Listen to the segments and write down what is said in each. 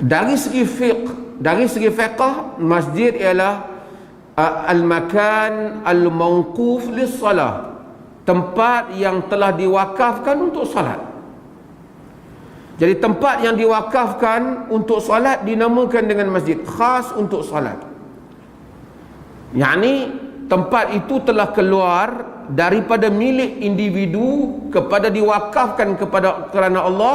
dari segi fiqh dari segi fiqh masjid ialah al-makan al-mawquf lis-salah. Tempat yang telah diwakafkan untuk salat. Jadi tempat yang diwakafkan untuk salat dinamakan dengan masjid khas untuk salat. Yakni tempat itu telah keluar daripada milik individu kepada diwakafkan kepada kerana Allah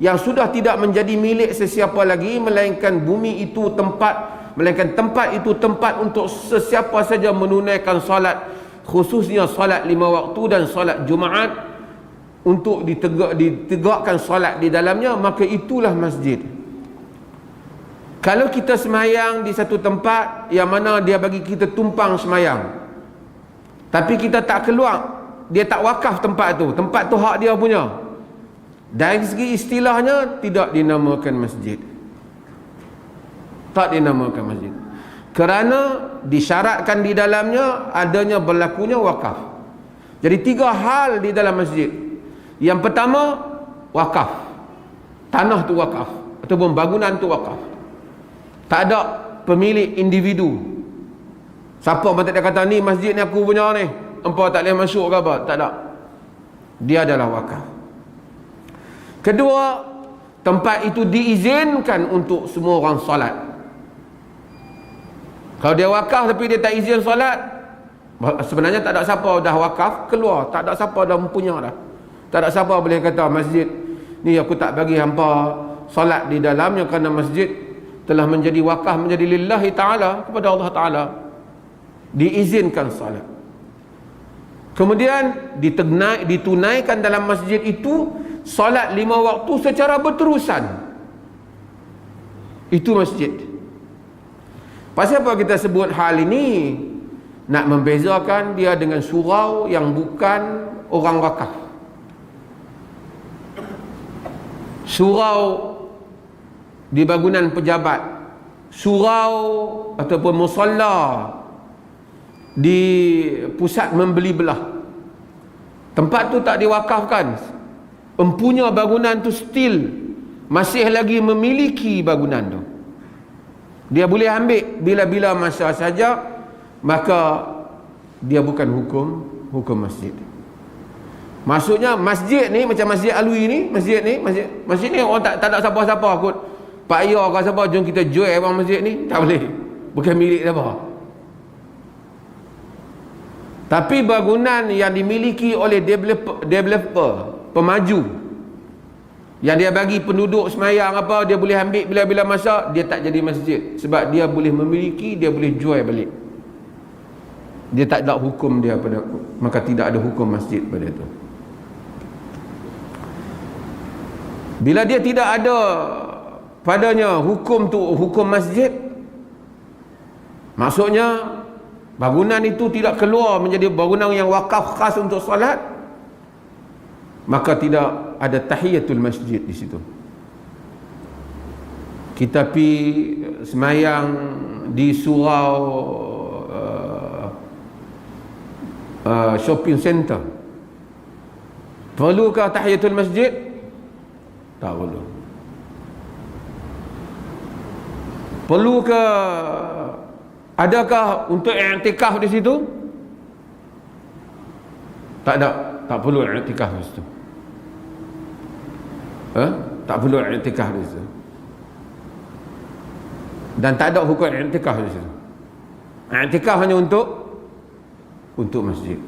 yang sudah tidak menjadi milik sesiapa lagi melainkan bumi itu tempat melainkan tempat itu tempat untuk sesiapa saja menunaikan solat khususnya solat lima waktu dan solat Jumaat untuk ditegak, ditegakkan solat di dalamnya maka itulah masjid. Kalau kita semayang di satu tempat yang mana dia bagi kita tumpang semayang tapi kita tak keluar dia tak wakaf tempat tu tempat tu hak dia punya dari segi istilahnya tidak dinamakan masjid. Tak dinamakan masjid. Kerana disyaratkan di dalamnya adanya berlakunya wakaf. Jadi tiga hal di dalam masjid. Yang pertama wakaf. Tanah tu wakaf ataupun bangunan tu wakaf. Tak ada pemilik individu. Siapa pun tak ada kata ni masjid ni aku punya ni. Empat tak boleh masuk ke apa? Tak ada. Dia adalah wakaf. Kedua, tempat itu diizinkan untuk semua orang solat. Kalau dia wakaf tapi dia tak izin solat, sebenarnya tak ada siapa dah wakaf keluar, tak ada siapa dah mempunyai dah. Tak ada siapa boleh kata masjid ni aku tak bagi hampa solat di dalamnya kerana masjid telah menjadi wakaf menjadi lillahi taala kepada Allah taala. Diizinkan solat. Kemudian ditunaikan dalam masjid itu solat lima waktu secara berterusan. Itu masjid. Pasal apa kita sebut hal ini? Nak membezakan dia dengan surau yang bukan orang wakaf. Surau di bangunan pejabat surau ataupun musalla di pusat membeli belah. Tempat tu tak diwakafkan empunya bangunan tu still masih lagi memiliki bangunan tu. Dia boleh ambil bila-bila masa saja maka dia bukan hukum hukum masjid. Maksudnya masjid ni macam masjid alwi ni masjid ni masjid masjid ni orang tak, tak ada siapa-siapa kot. Pak ayah ke siapa jom kita jual orang masjid ni. Tak boleh. Bukan milik siapa. Tapi bangunan yang dimiliki oleh developer, developer pemaju yang dia bagi penduduk semayang apa dia boleh ambil bila-bila masa dia tak jadi masjid. Sebab dia boleh memiliki dia boleh jual balik. Dia tak ada hukum dia pada maka tidak ada hukum masjid pada itu bila dia tidak ada padanya hukum tu hukum masjid maksudnya bangunan itu tidak keluar menjadi bangunan yang wakaf khas untuk solat maka tidak ada tahiyatul masjid di situ. Kita pi semayang di surau uh, uh, shopping center. Perlukah tahiyatul masjid? Tak perlu. Perlukah adakah untuk i'tikaf di situ? Tak ada. Tak perlu i'tikaf di situ. Ha? Tak perlu i'tikaf di situ. Dan tak ada hukum i'tikaf di situ. I'tikaf hanya untuk untuk masjid.